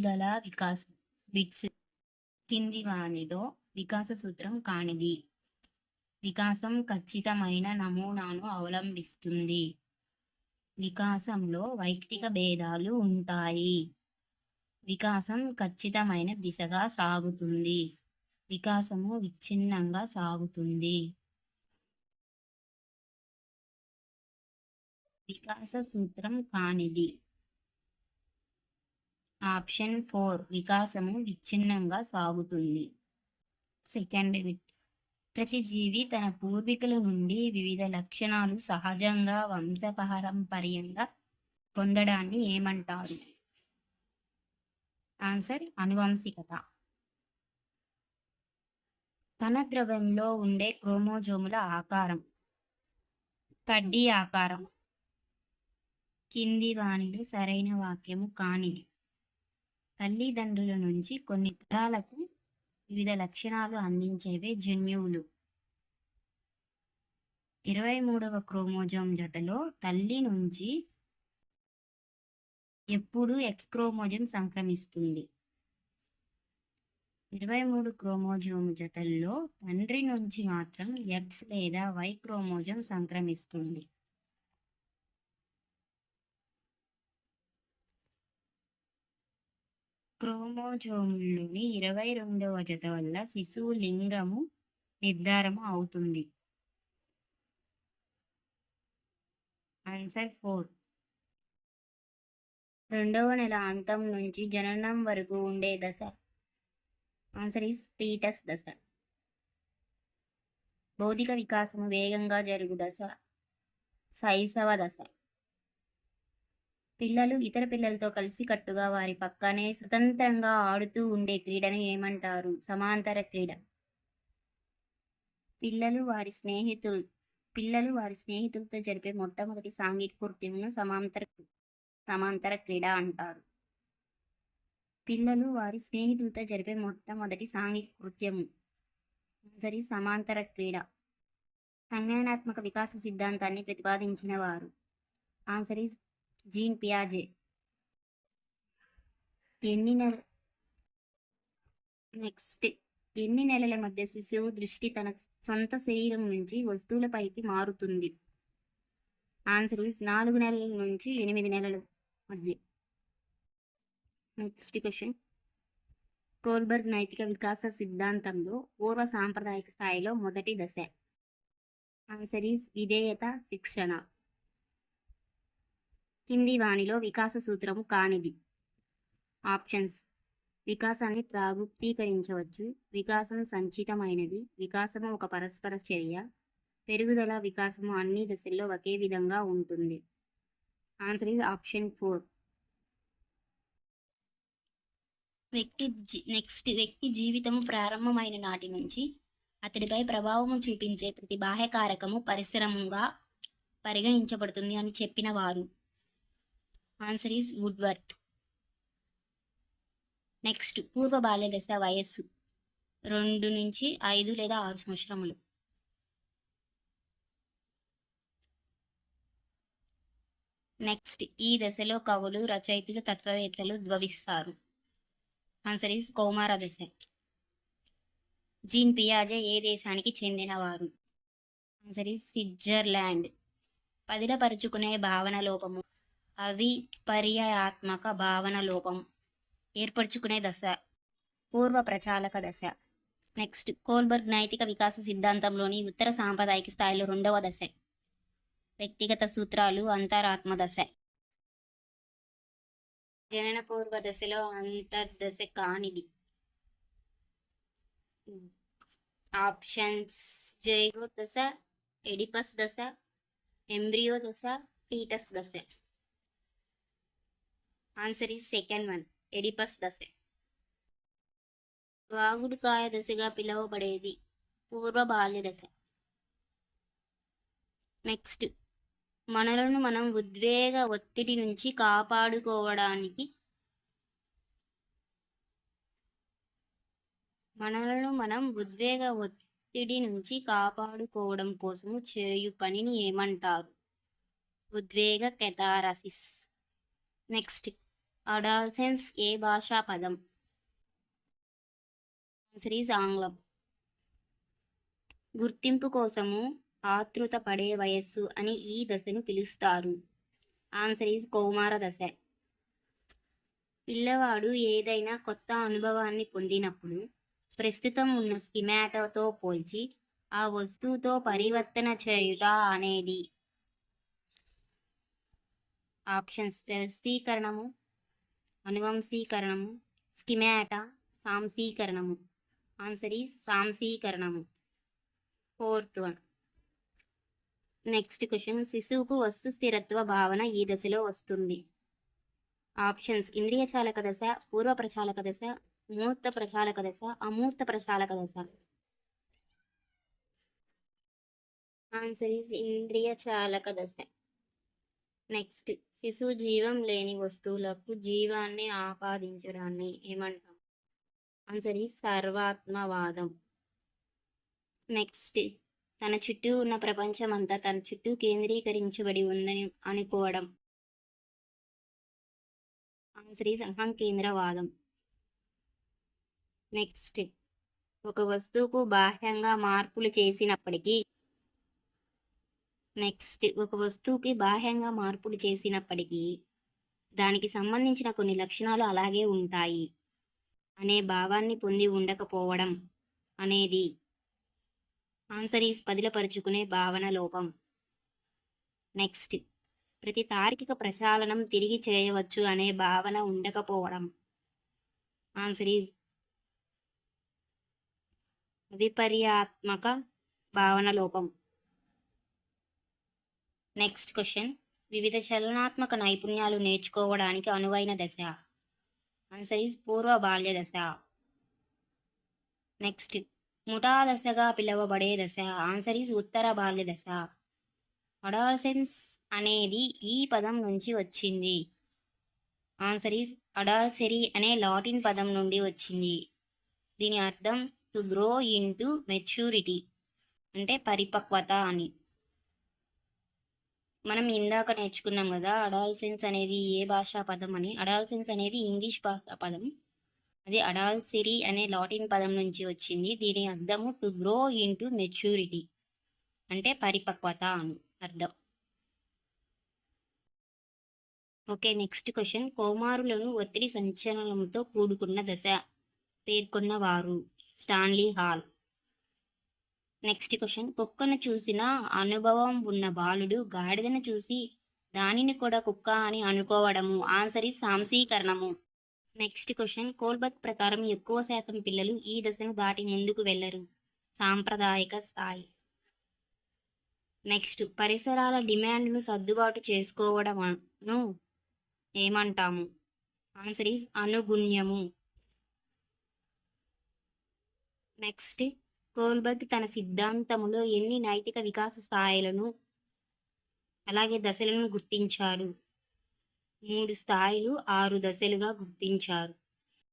పెరుగుదల వికాసం బిట్స్ కింది వానిలో వికాస సూత్రం కానిది. వికాసం ఖచ్చితమైన నమూనాను అవలంబిస్తుంది. వికాసంలో వైయక్తిక భేదాలు ఉంటాయి. వికాసం ఖచ్చితమైన దిశగా సాగుతుంది. వికాసము విచ్ఛిన్నంగా సాగుతుంది. వికాస సూత్రం కానిది. ఆప్షన్ ఫోర్ వికాసము విచ్ఛిన్నంగా సాగుతుంది. సెకండ్ బిట్ ప్రతి జీవి తన పూర్వీకుల నుండి వివిధ లక్షణాలు సహజంగా వంశపారంపర్యంగా పొందడాన్ని ఏమంటారు? ఆన్సర్ అనువంశికత. కణ ద్రవ్యంలో ఉండే క్రోమోజోముల ఆకారం. కడ్డీ ఆకారం. కింది వాణిలు సరైన వాక్యము కానిది. తల్లిదండ్రుల నుంచి కొన్ని తరాలకు వివిధ లక్షణాలు అందించేవే జన్యువులు. ఇరవై మూడవ క్రోమోజోమ్ జతలో తల్లి నుంచి ఎప్పుడు ఎక్స్ క్రోమోజోమ్ సంక్రమిస్తుంది. ఇరవై మూడు క్రోమోజోమ్ జతల్లో తండ్రి నుంచి మాత్రం ఎక్స్ లేదా వై క్రోమోజోమ్ సంక్రమిస్తుంది. క్రోమోజోమ్లోని ఇరవై రెండవ జత వల్ల శిశువు లింగము నిర్ధారము అవుతుంది. ఆన్సర్ ఫోర్ రెండవ నెల అంతం నుంచి జననం వరకు ఉండే దశ. ఆన్సర్ ఈస్ పీటస్ దశ. భౌతిక వికాసం వేగంగా జరుగు దశ. శైశవ దశ. పిల్లలు ఇతర పిల్లలతో కలిసి కట్టుగా వారి పక్కనే స్వతంత్రంగా ఆడుతూ ఉండే క్రీడను ఏమంటారు? సమాంతర క్రీడ. పిల్లలు వారి స్నేహితులు పిల్లలు వారి స్నేహితులతో జరిపే మొట్టమొదటి సాంఘిక కృత్యమును సమాంతర సమాంతర క్రీడ అంటారు. పిల్లలు వారి స్నేహితులతో జరిపే మొట్టమొదటి సాంఘిక కృత్యము. సరి సమాంతర క్రీడ. సంజ్ఞానాత్మక వికాస సిద్ధాంతాన్ని ప్రతిపాదించిన వారు. ఆన్సర్ ఈజ్ జీన్ పియాజే. ఎన్ని నెల నెక్స్ట్ ఎన్ని నెలల మధ్య శిశువు దృష్టి తన సొంత శరీరం నుంచి వస్తువులపైకి మారుతుంది? ఆన్సర్ ఇస్ నాలుగు నెలల నుంచి ఎనిమిది నెలల మధ్య. Next question. కోల్బర్గ్ నైతిక వికాస సిద్ధాంతంలో పూర్వ సాంప్రదాయక స్థాయిలో మొదటి దశ. ఆన్సర్ ఇస్ విధేయత శిక్షణ. కింది వాణిలో వికాస సూత్రము కానిది. ఆప్షన్స్. వికాసాన్ని ప్రాగుప్తీకరించవచ్చు. వికాసం సంచితమైనది. వికాసము ఒక పరస్పర చర్య. పెరుగుదల వికాసము అన్ని దశల్లో ఒకే విధంగా ఉంటుంది. ఆన్సర్ ఈజ్ ఆప్షన్ ఫోర్ వ్యక్తి నెక్స్ట్ వ్యక్తి జీవితము ప్రారంభమైన నాటి నుంచి అతడిపై ప్రభావము చూపించే ప్రతి బాహ్య కారకము పరిశ్రమంగా పరిగణించబడుతుంది అని చెప్పిన వారు. ఆన్సర్ ఈజ్ వుడ్వర్త్ నెక్స్ట్ పూర్వ బాల్య దశ వయస్సు. రెండు నుంచి ఐదు లేదా ఆరు సంవత్సరములు. నెక్స్ట్ ఈ దశలో కవులు రచయితలు తత్వవేత్తలు ద్వవిస్తారు ఆన్సర్ ఈజ్ కౌమార దశ. జీన్ పియాజే ఏ దేశానికి చెందినవారు? ఆన్సర్ ఈజ్ స్విట్జర్లాండ్ పదిలపరుచుకునే భావన లోపము. అవి పర్యాయాత్మక భావన లోపం. ఏర్పరచుకునే దశ. పూర్వ ప్రచాలక దశ. నెక్స్ట్ కోల్బర్గ్ నైతిక వికాస సిద్ధాంతంలోని ఉత్తర సాంప్రదాయిక స్థాయిలో రెండవ దశ. వ్యక్తిగత సూత్రాలు అంతరాత్మ దశ. జనన పూర్వ దశలో అంతర్దశ కానిది. ఆప్షన్స్ జైగో దశ ఎడిపస్ దశ ఎంబ్రియో దశ పీటస్ దశ. Answer is second one Oedipus దశ వాగుడుకాయ దశగా పిలువబడేది పూర్వ బాల్య దశ నెక్స్ట్ మనలను మనం ఉద్వేగ ఒత్తిడి నుంచి కాపాడుకోవడానికి మనలను మనం ఉద్వేగ ఒత్తిడి నుంచి కాపాడుకోవడం కోసము చేయు పనిని ఏమంటారు? ఉద్వేగ కెథారసిస్. నెక్స్ట్ అడాల్సెన్స్ ఏ భాషా పదం? ఆన్సర్ ఈజ్ ఆంగ్లం. గుర్తింపు కోసము ఆతృత పడే వయస్సు అని ఈ దశను పిలుస్తారు. ఆన్సర్ ఈజ్ కౌమార దశ. పిల్లవాడు ఏదైనా కొత్త అనుభవాన్ని పొందినప్పుడు ప్రస్తుతం ఉన్న స్కిమాటోతో పోల్చి ఆ వస్తువుతో పరివర్తన చేయుట అనేది. ఆప్షన్స్ వ్యవస్థీకరణము అనువంశీకరణము. స్కిమాటా సాంసీకరణము ఆన్సర్ ఈజ్ సాంసీకరణము ఫోర్త్ వన్. Next question. శిశువుకు వస్తు స్థిరత్వ భావన ఈ దశలో వస్తుంది. ఆప్షన్స్. ఇంద్రియ చాలక దశ పూర్వ ప్రచాలక దశ మూర్త ప్రచాలక దశ అమూర్త ప్రచాలక దశ. ఆన్సర్ ఈజ్ ఇంద్రియ చాలక దశ. నెక్స్ట్ శిశువు జీవం లేని వస్తువులకు జీవాన్ని ఆపాదించడాన్ని ఏమంటాం? ఆన్సర్ ఈ సర్వాత్మవాదం. నెక్స్ట్ తన చుట్టూ ఉన్న ప్రపంచం అంతా తన చుట్టూ కేంద్రీకరించబడి ఉందని అనుకోవడం. ఆన్సర్ ఈ అహంకేంద్రవాదం. నెక్స్ట్ ఒక వస్తువుకు బాహ్యంగా మార్పులు చేసినప్పటికీ నెక్స్ట్ ఒక వస్తువుకి బాహ్యంగా మార్పులు చేసినప్పటికీ దానికి సంబంధించిన కొన్ని లక్షణాలు అలాగే ఉంటాయి. అనే భావాన్ని పొంది ఉండకపోవడం అనేది ఆన్సర్ ఈస్ పదిలపరుచుకునే భావన లోపం. నెక్స్ట్ ప్రతి తార్కిక ప్రచాలనం తిరిగి చేయవచ్చు అనే భావన ఉండకపోవడం. ఆన్సర్ ఈజ్ విపర్యాత్మక భావన లోపం. నెక్స్ట్ క్వశ్చన్ వివిధ చలనాత్మక నైపుణ్యాలు నేర్చుకోవడానికి అనువైన దశ? ఆన్సర్ ఈజ్ పూర్వ బాల్య దశ. నెక్స్ట్ ముఠా దశగా పిలువబడే దశ. ఆన్సర్ ఈజ్ ఉత్తర బాల్య దశ. అడాల్సెన్స్ అనేది ఈ పదం నుంచి వచ్చింది. ఆన్సర్ ఈజ్ అడాల్సెరీ అనే లాటిన్ పదం నుండి వచ్చింది. దీని అర్థం to grow into maturity అంటే పరిపక్వత అని. మనం ఇందాక నేర్చుకున్నాం కదా అడాల్సిన్స్ అనేది ఏ భాషా పదం అని? అడాల్సిన్స్ అనేది ఇంగ్లీష్ భాషా పదం. అది అడాల్సిరీ అనే లాటిన్ పదం నుంచి వచ్చింది. దీని అర్థము to grow into maturity అంటే పరిపక్వత అని అర్థం. Okay next question. కౌమారులను ఒత్తిడి సంచలనంతో కూడుకున్న దశ పేర్కొన్న వారు స్టాన్లీ హాల్. నెక్స్ట్ క్వశ్చన్ కుక్కను చూసిన అనుభవం ఉన్న బాలుడు గాడిదను చూసి దానిని కూడా కుక్క అని అనుకోవడము. ఆన్సర్ ఈ సాంసీకరణము నెక్స్ట్ క్వశ్చన్ కోల్బత్ ప్రకారం ఎక్కువ శాతం పిల్లలు ఈ దశను దాటి ముందుకు వెళ్ళరు. సాంప్రదాయక స్థాయి. నెక్స్ట్ పరిసరాల డిమాండ్ను సర్దుబాటు చేసుకోవడమును ఏమంటాము? ఆన్సర్ ఈజ్ అనుగుణ్యము. నెక్స్ట్ కోల్బర్గ్ తన సిద్ధాంతములో ఎన్ని నైతిక వికాస స్థాయిలను అలాగే దశలను గుర్తించాడు? మూడు స్థాయిలు ఆరు దశలుగా గుర్తించారు.